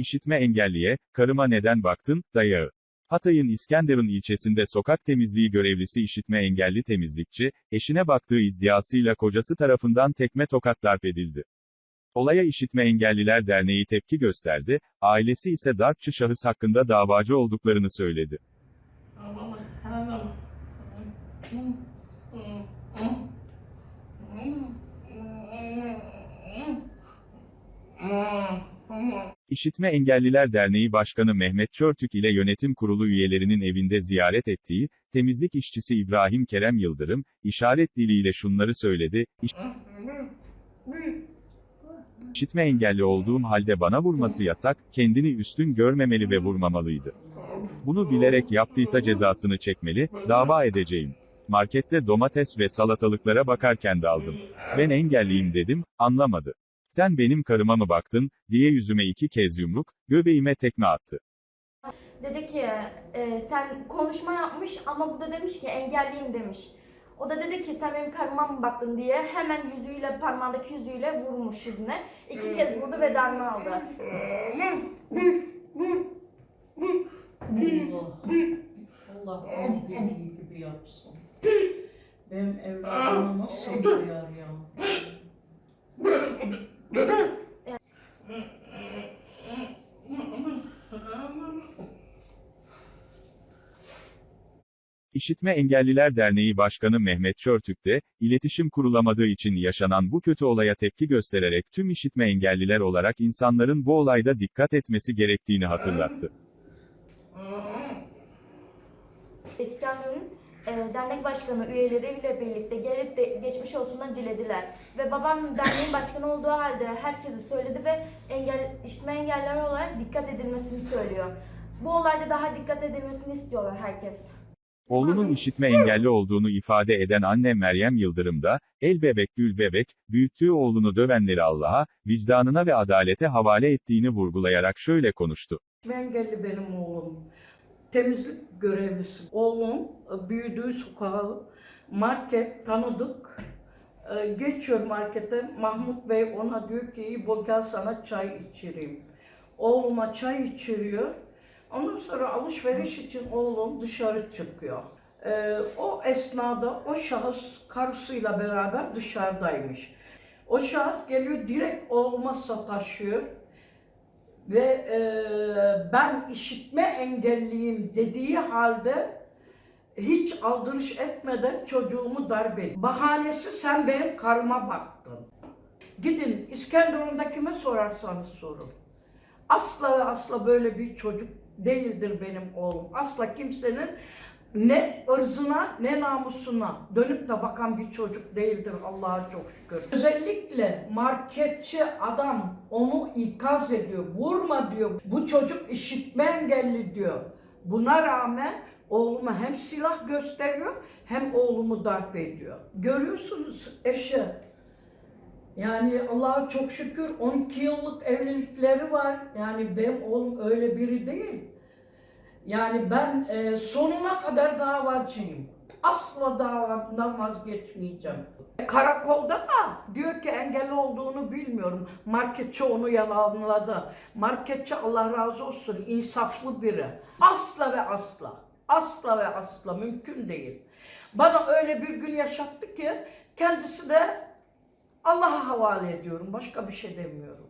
İşitme engelliye, karıma neden baktın, dayağı. Hatay'ın İskenderun ilçesinde sokak temizliği görevlisi işitme engelli temizlikçi, eşine baktığı iddiasıyla kocası tarafından tekme tokat darp edildi. Olaya İşitme Engelliler Derneği tepki gösterdi, ailesi ise darpçı şahıs hakkında davacı olduklarını söyledi. İşitme Engelliler Derneği Başkanı Mehmet Çörtük ile yönetim kurulu üyelerinin evinde ziyaret ettiği, temizlik işçisi İbrahim Kerem Yıldırım, işaret diliyle şunları söyledi, "İş- İşitme engelli olduğum halde bana vurması yasak, kendini üstün görmemeli ve vurmamalıydı. Bunu bilerek yaptıysa cezasını çekmeli, dava edeceğim. Markette domates ve salatalıklara bakarken daldım. Ben engelliyim dedim, anlamadı. Sen benim karıma mı baktın, diye yüzüme iki kez yumruk, göbeğime tekme attı. Dedi ki e, sen konuşma yapmış ama bu da demiş ki engelliyim demiş. O da dedi ki sen benim karıma mı baktın diye hemen yüzüğüyle parmağındaki yüzüğüyle vurmuş yüzüne. İki kez vurdu ve darbe aldı. Allah Allah gibi yapsın. Benim evladıma nasıl duyar ya? İşitme Engelliler Derneği Başkanı Mehmet Çörtük de, iletişim kurulamadığı için yaşanan bu kötü olaya tepki göstererek tüm işitme engelliler olarak insanların bu olayda dikkat etmesi gerektiğini hatırlattı. İskenderun e, dernek başkanı üyeleriyle birlikte gelip de geçmiş olsunlar dilediler. Ve babam derneğin başkanı olduğu halde herkese söyledi ve engel, işitme engelliler olarak dikkat edilmesini söylüyor. Bu olayda daha dikkat edilmesini istiyorlar herkes. Oğlunun işitme engelli olduğunu ifade eden anne Meryem Yıldırım da, el bebek gül bebek, büyüttüğü oğlunu dövenleri Allah'a, vicdanına ve adalete havale ettiğini vurgulayarak şöyle konuştu. Engelli benim oğlum. Temizlik görevlisi. Oğlum e, büyüdüğü sokağı market tanıdık. E, Geçiyor markete. Mahmut Bey ona diyor ki iyi bu gel sana çay içireyim. Oğluma çay içiriyor. Ondan sonra alışveriş için oğlum dışarı çıkıyor. E, o esnada o şahıs karısıyla beraber dışarıdaymış. O şahıs geliyor direkt oğluma sataşıyor ve e, ben işitme engelliyim dediği halde hiç aldırış etmeden çocuğumu darp etti. Bahanesi sen benim karıma baktın. Gidin İskenderun'da kime sorarsanız sorun. Asla asla böyle bir çocuk değildir benim oğlum. Asla kimsenin ne ırzına ne namusuna dönüp de bakan bir çocuk değildir Allah'a çok şükür. Özellikle marketçi adam onu ikaz ediyor. Vurma diyor. Bu çocuk işitme engelli diyor. Buna rağmen oğluma hem silah gösteriyor hem oğlumu darp ediyor. Görüyorsunuz eşi. Yani Allah'a çok şükür 12 yıllık evlilikleri var. Yani benim oğlum öyle biri değil. Yani ben e, sonuna kadar davacıyım. Asla davadan vazgeçmeyeceğim. Karakolda da diyor ki engelli olduğunu bilmiyorum. Marketçi onu yalanladı. Marketçi Allah razı olsun insaflı biri. Asla ve asla. Asla ve asla mümkün değil. Bana öyle bir gün yaşattı ki kendisi de Allah'a havale ediyorum. Başka bir şey demiyorum.